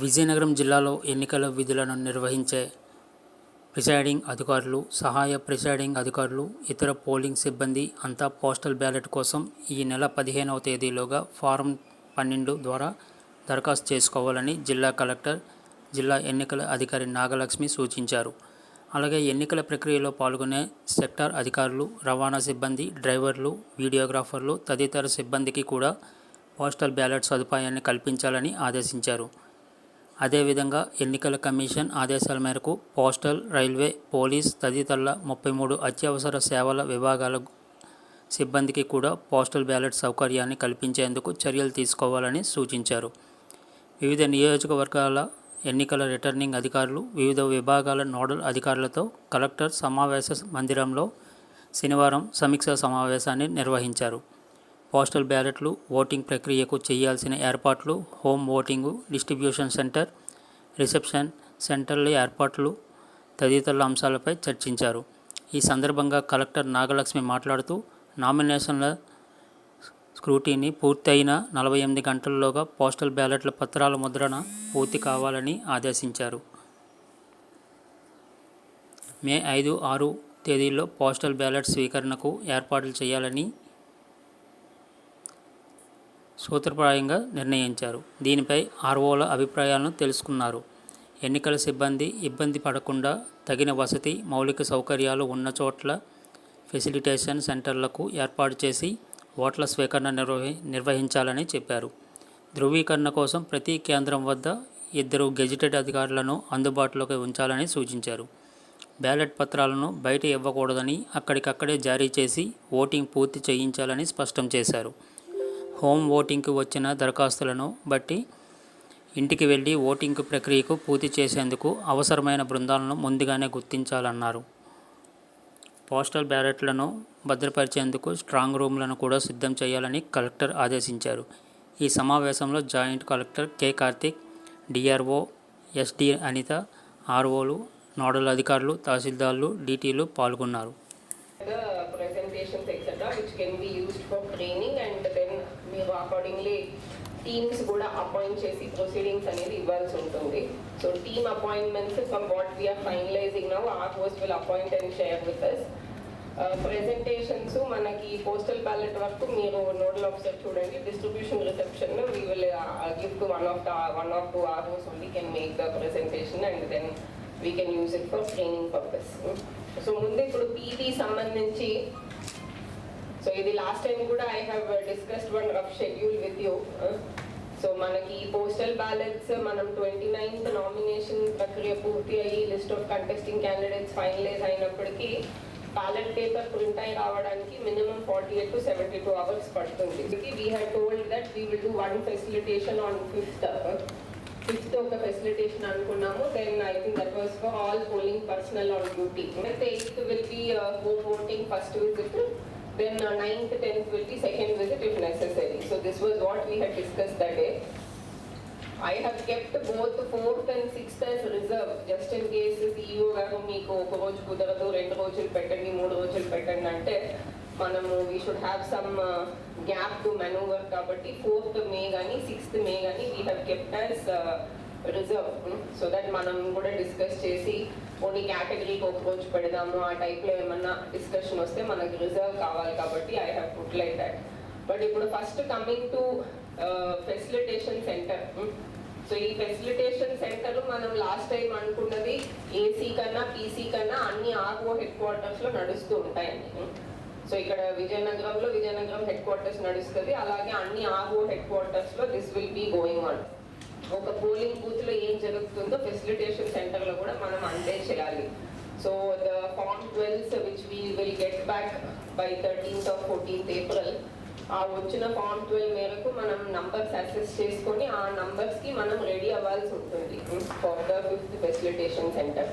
విజయనగరం జిల్లాలో ఎన్నికల విధులను నిర్వహించే ప్రిసైడింగ్ అధికారులు సహాయ ప్రిసైడింగ్ అధికారులు ఇతర పోలింగ్ సిబ్బంది అంతా పోస్టల్ బ్యాలెట్ కోసం ఈ నెల పదిహేనవ తేదీలోగా ఫారం పన్నెండు ద్వారా దరఖాస్తు చేసుకోవాలని జిల్లా కలెక్టర్ జిల్లా ఎన్నికల అధికారి నాగలక్ష్మి సూచించారు. అలాగే ఎన్నికల ప్రక్రియలో పాల్గొనే సెక్టార్ అధికారులు రవాణా సిబ్బంది డ్రైవర్లు వీడియోగ్రాఫర్లు తదితర సిబ్బందికి కూడా పోస్టల్ బ్యాలెట్ సదుపాయాన్ని కల్పించాలని ఆదేశించారు. అదేవిధంగా ఎన్నికల కమిషన్ ఆదేశాల మేరకు పోస్టల్ రైల్వే పోలీస్ తదితరుల ముప్పై మూడు అత్యవసర సేవల విభాగాల సిబ్బందికి కూడా పోస్టల్ బ్యాలెట్ సౌకర్యాన్ని కల్పించేందుకు చర్యలు తీసుకోవాలని సూచించారు. వివిధ నియోజకవర్గాల ఎన్నికల రిటర్నింగ్ అధికారులు వివిధ విభాగాల నోడల్ అధికారులతో కలెక్టర్ సమావేశ మందిరంలో శనివారం సమీక్షా సమావేశాన్ని నిర్వహించారు. పోస్టల్ బ్యాలెట్లు ఓటింగ్ ప్రక్రియకు చేయాల్సిన ఏర్పాట్లు home voting distribution centre reception సెంటర్ల ఏర్పాట్లు తదితరుల అంశాలపై చర్చించారు. ఈ సందర్భంగా కలెక్టర్ నాగలక్ష్మి మాట్లాడుతూ నామినేషన్ల స్క్రూటీని పూర్తయిన నలభై ఎనిమిది గంటల్లోగా పోస్టల్ బ్యాలెట్ల పత్రాల ముద్రణ పూర్తి కావాలని ఆదేశించారు. మే ఐదు ఆరు తేదీల్లో పోస్టల్ బ్యాలెట్ స్వీకరణకు ఏర్పాట్లు చేయాలని సూత్రప్రాయంగా నిర్ణయించారు. దీనిపై ఆర్ఓల అభిప్రాయాలను తెలుసుకున్నారు. ఎన్నికల సిబ్బంది ఇబ్బంది పడకుండా తగిన వసతి మౌలిక సౌకర్యాలు ఉన్న చోట్ల ఫెసిలిటేషన్ సెంటర్లకు ఏర్పాటు చేసి ఓట్ల స్వీకరణ నిర్వహి నిర్వహించాలని చెప్పారు. ధృవీకరణ కోసం ప్రతి కేంద్రం వద్ద ఇద్దరు గెజిటెడ్ అధికారులను అందుబాటులోకి ఉంచాలని సూచించారు. బ్యాలెట్ పత్రాలను బయట ఇవ్వకూడదని అక్కడికక్కడే జారీ చేసి ఓటింగ్ పూర్తి చేయించాలని స్పష్టం చేశారు. హోమ్ ఓటింగ్కు వచ్చిన దరఖాస్తులను బట్టి ఇంటికి వెళ్ళి ఓటింగ్ ప్రక్రియకు పూర్తి చేసేందుకు అవసరమైన బృందాలను ముందుగానే గుర్తించాలన్నారు. పోస్టల్ బ్యాలెట్లను భద్రపరిచేందుకు స్ట్రాంగ్ రూమ్లను కూడా సిద్ధం చేయాలని కలెక్టర్ ఆదేశించారు. ఈ సమావేశంలో joint collector K. Karthik DRO SD Anitha ఆర్ఓలు nodal అధికారులు తహసీల్దార్లు డీటీలు పాల్గొన్నారు the presentations etc which can be used for training and then మీరు అకార్డింగ్లీ టీమ్స్ కూడా అపాయింట్ చేసి ప్రొసీడింగ్స్ అనేది ఇవ్వాల్సి ఉంటుంది. So team appointments from what we're finalising now ROs will appoint and share with us presentations మనకి postal ballot వరకు మీరు nodal officer చూడండి. Distribution reception we will give to one of the one of two are only can make the presentation and then we can use it for training purpose so ముందు ఇప్పుడు PT సంబంధించి so ఇది last time కూడా I have discussed one rough schedule with you so మనకి postal ballots మనం twenty ninth nomination ప్రక్రియ పూర్తి అయ్యి list of contesting candidates finalise అయినప్పటికీ బ్యాలెట్ పేపర్ ప్రింట్ అయి రావడానికి minimum forty eight to seventy two hours పడుతుంది we had told that we will do one facilitation on fifth fifth ఒక facilitation అనుకున్నాము. Then I think that was for all polling personnel on duty అయితే eighth will be home voting first visit then ninth tenth will be second visit if necessary so this was what we had discuss that day I have kept both fourth and sixth as reserve just in case CEO గారు మీకు ఒక రోజు కుదరదు రెండు రోజులు పెట్టండి మూడు రోజులు పెట్టండి అంటే మనము we should have some gap to manoeuvre కాబట్టి ఫోర్త్ మే కానీ సిక్స్త్ మే కానీ we have kept as reserve so that మనం కూడా డిస్కస్ చేసి ఓన్లీ కేటగిరీకి ఒక రోజు పెడదాము ఆ టైప్లో ఏమన్నా డిస్కషన్ వస్తే మనకి రిజర్వ్ కావాలి కాబట్టి I have put like that but ఇప్పుడు first coming to facilitation centre so ఈ ఫెసిలిటేషన్ సెంటర్ మనం లాస్ట్ టైం అనుకున్నది ఏసీ కన్నా పీసీ కన్నా అన్ని ఆర్ఓ హెడ్ క్వార్టర్స్లో నడుస్తూ ఉంటాయండి సో hmm. ఇక్కడ విజయనగరంలో విజయనగరం హెడ్ క్వార్టర్స్ నడుస్తుంది. అలాగే అన్ని ఆర్ఓ హెడ్ క్వార్టర్స్లో this will be going on ఒక పోలింగ్ బూత్లో ఏం జరుగుతుందో ఫెసిలిటేషన్ సెంటర్లో కూడా మనం అంతే చేయాలి so the font twelves which we will get back by thirteenth of fourteenth April ఆ వచ్చిన ఫార్మ్ ట్వెల్వ్ మేరకు మనం నంబర్స్ అసెస్ చేసుకొని ఆ నంబర్స్కి మనం రెడీ అవ్వాల్సి ఉంటుంది. For the fifth facilitation centre